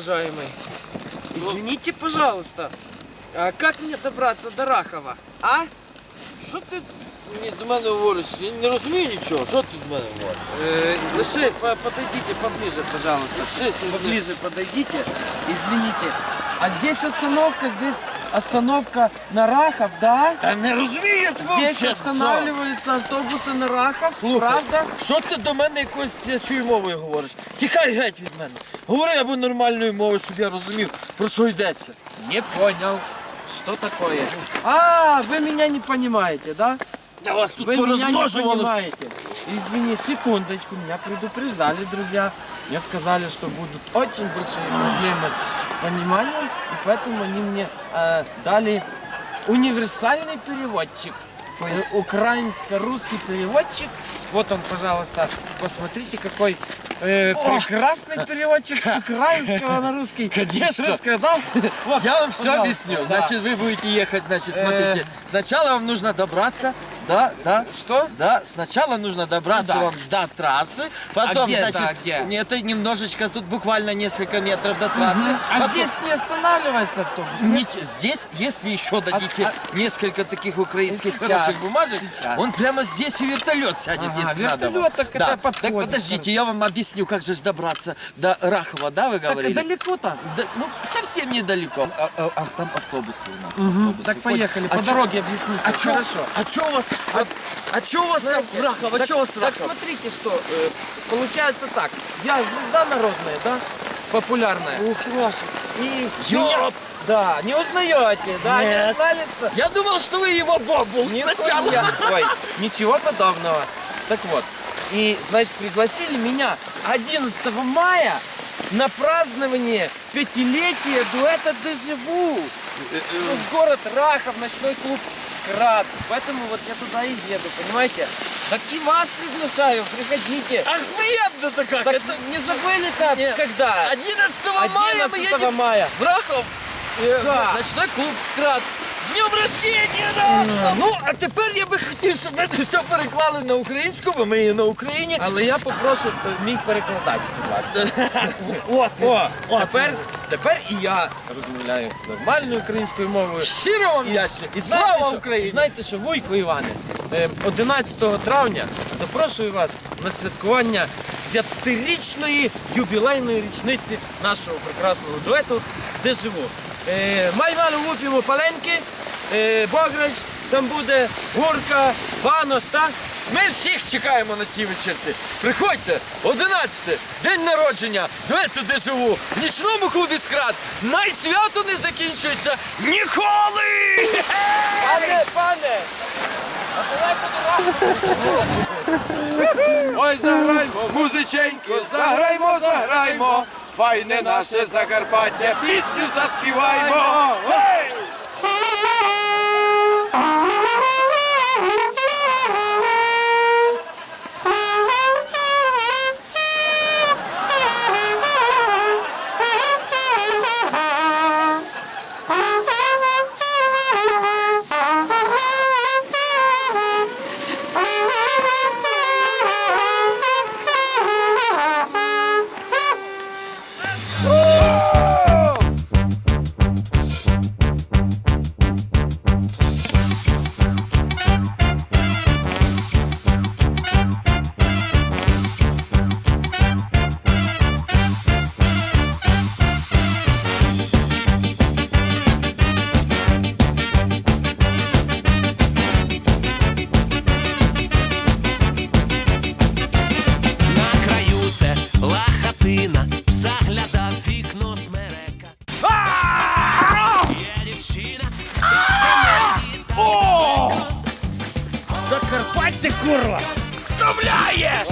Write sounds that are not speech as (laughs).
Здравствуйте, уважаемый. Извините, пожалуйста, а как мне добраться до Рахова, а? Що ти мені до мене говориш? Я не розумію нічого. Що ти до мене говориш? Э, Лешей, по- подойдите поближе, пожалуйста. Лешей, Поближе подойдите. Извините. А здесь остановка, здесь остановка на Рахов, да? Та не розумію я тебе Здесь взагалі. останавливаются автобусы на Рахов, Слухай, правда? Що ти до мене якоюсь тячою мовою говориш? Тікай геть від мене. Говори або нормальною мовою, щоб я розумів, про що йдеться. Не понял. Что такое? А, вы меня не понимаете, да? Я вас тут Вы меня не порозмножували. понимаете. Извини, секундочку, меня предупреждали, друзья. Мне сказали, что будут очень большие проблемы с пониманием, и поэтому они мне э, дали универсальный переводчик. Э, Украинско-русский переводчик. Вот он, пожалуйста, посмотрите, какой э, прекрасный переводчик с украинского на русский. Конечно. С русского, да? Вот, Я вам все пожалуйста, объясню. да. Значит, вы будете ехать, значит, Э. смотрите. Сначала вам нужно добраться, да, да. Что? Да, сначала нужно добраться Куда? вам до трассы, потом, где это, значит, а где? не, это немножечко, тут буквально несколько метров до трассы. А Потом- здесь не останавливается автобус? Нич- Здесь, если еще дадите а- несколько таких украинских Сейчас, хороших бумажек, сейчас. он прямо здесь и вертолет сядет, Ага, если надо. вам. вертолет, так это да. Так подходит, подождите, я вам объясню, как же добраться до Рахова, да, вы Так говорили? далеко-то. Да, ну, совсем недалеко. А, а- а там автобусы у нас. Автобусы Так поехали, А по чё- дороге объясните. А чё, Хорошо. а чё у вас, а, а чё у вас там Знаете, Рахов, а так, чё у вас так Рахов? смотрите, что э, получается так. Я звезда народная, да? Популярная. Ух, ваша. И Ёп! меня- Да, не узнаете, да? Не Нет. узнали, что... Я думал, что вы его бобул сначала. Нихуя. (laughs) Ой, ничего подобного. Так вот, и, значит, пригласили меня 11 мая на празднование пятилетия дуэта «Деживу». Ну, в город Рахов, ночной клуб «Скрат». Поэтому вот я туда и еду, понимаете? Так и вас приглашаю, приходите. Охуенно-то как! Так Это не забыли как, Нет. когда? 11 мая мы 11 едем мая. в Рахов. Да. Ночной клуб «Скрат». З днем рождения, Рахов! Ну, а тепер я би хотів, щоб ми це все переклали на українську, бо ми є на Україні. Але я попрошу е, мій перекладач, будь ласка. (laughs) От, о, тепер, тепер і я розмовляю нормальною українською мовою. Щиро вам І, і знаєте, Слава що, Україні! знаєте, що Вуйко Іване, е, 11 травня запрошую вас на святкування п'ятирічної юбілейної річниці нашого прекрасного дуету, де живу. Маймалу вип'ємо паленки, Бограч, там буде гурка, банош, так? Ми всіх чекаємо на тій вечірці. Приходьте, 11 день народження, де туди живу, в нічному клубі скрат. Найсвято не закінчується ніколи! Пане, пане! Ой, заграймо! Музиченьки, заграймо, заграймо, файне наше Закарпаття, пісню заспіваймо. Ой! Вставайте, курва! Вставляєш!